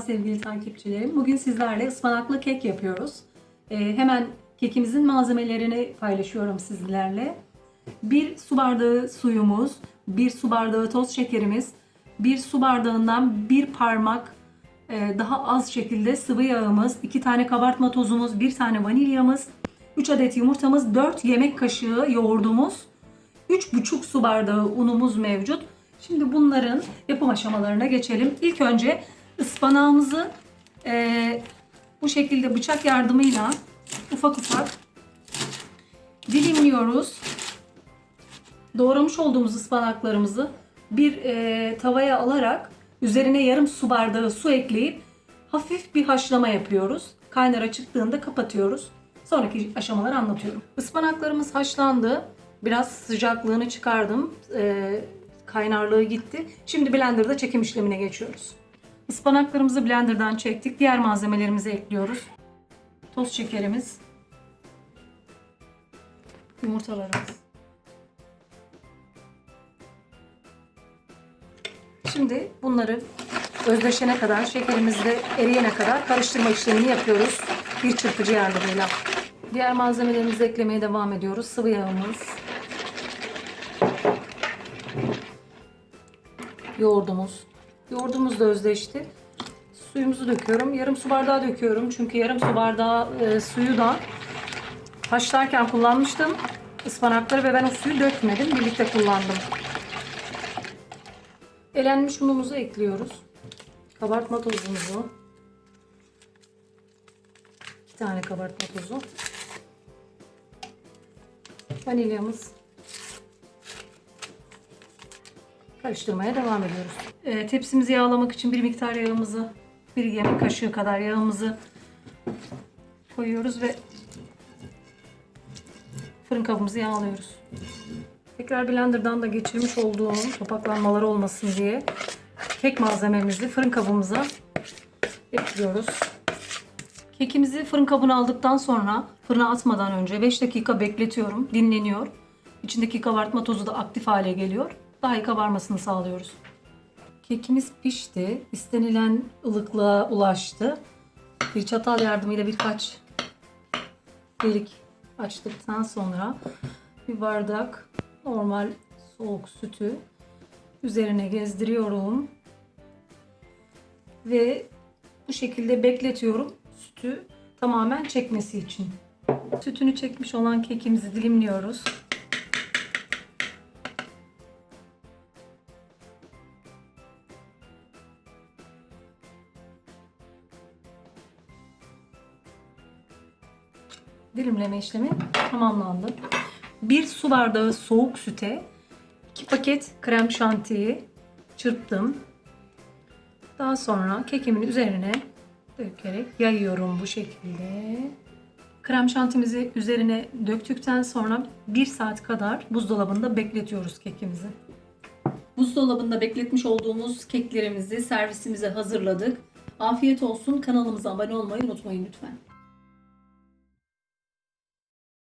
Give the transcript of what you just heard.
Sevgili takipçilerim, bugün sizlerle ıspanaklı kek yapıyoruz. Ee, hemen kekimizin malzemelerini paylaşıyorum sizlerle. Bir su bardağı suyumuz, bir su bardağı toz şekerimiz, bir su bardağından bir parmak e, daha az şekilde sıvı yağımız, iki tane kabartma tozumuz, bir tane vanilyamız, 3 adet yumurtamız, 4 yemek kaşığı yoğurdumuz, 3,5 su bardağı unumuz mevcut. Şimdi bunların yapım aşamalarına geçelim. İlk önce ıspanağımızı eee, bu şekilde bıçak yardımıyla ufak ufak dilimliyoruz. Doğramış olduğumuz ıspanaklarımızı bir eee, tavaya alarak üzerine yarım su bardağı su ekleyip hafif bir haşlama yapıyoruz. Kaynara çıktığında kapatıyoruz. Sonraki aşamaları anlatıyorum. Ispanaklarımız haşlandı. Biraz sıcaklığını çıkardım. Eee, kaynarlığı gitti. Şimdi blenderda çekim işlemine geçiyoruz. Ispanaklarımızı blenderdan çektik. Diğer malzemelerimizi ekliyoruz. Toz şekerimiz. Yumurtalarımız. Şimdi bunları özleşene kadar, şekerimiz de eriyene kadar karıştırma işlemini yapıyoruz. Bir çırpıcı yardımıyla. Diğer malzemelerimizi eklemeye devam ediyoruz. Sıvı yağımız. Yoğurdumuz. Yoğurdumuz da özleşti. Suyumuzu döküyorum. Yarım su bardağı döküyorum. Çünkü yarım su bardağı e, suyu da haşlarken kullanmıştım. ıspanakları ve ben o suyu dökmedim. Birlikte kullandım. Elenmiş unumuzu ekliyoruz. Kabartma tozumuzu. İki tane kabartma tozu. Vanilyamız. Karıştırmaya devam ediyoruz. Ee, tepsimizi yağlamak için bir miktar yağımızı, bir yemek kaşığı kadar yağımızı koyuyoruz ve fırın kabımızı yağlıyoruz. Tekrar blenderdan da geçirmiş olduğum topaklanmaları olmasın diye kek malzememizi fırın kabımıza ekliyoruz. Kekimizi fırın kabına aldıktan sonra fırına atmadan önce 5 dakika bekletiyorum. Dinleniyor. İçindeki kabartma tozu da aktif hale geliyor. Daha iyi kabarmasını sağlıyoruz. Kekimiz pişti. İstenilen ılıklığa ulaştı. Bir çatal yardımıyla birkaç delik açtıktan sonra bir bardak normal soğuk sütü üzerine gezdiriyorum. Ve bu şekilde bekletiyorum sütü tamamen çekmesi için. Sütünü çekmiş olan kekimizi dilimliyoruz. Dilimleme işlemi tamamlandı. Bir su bardağı soğuk süte 2 paket krem şantiyi çırptım. Daha sonra kekimin üzerine dökerek yayıyorum bu şekilde. Krem şantimizi üzerine döktükten sonra 1 saat kadar buzdolabında bekletiyoruz kekimizi. Buzdolabında bekletmiş olduğumuz keklerimizi servisimize hazırladık. Afiyet olsun. Kanalımıza abone olmayı unutmayın lütfen.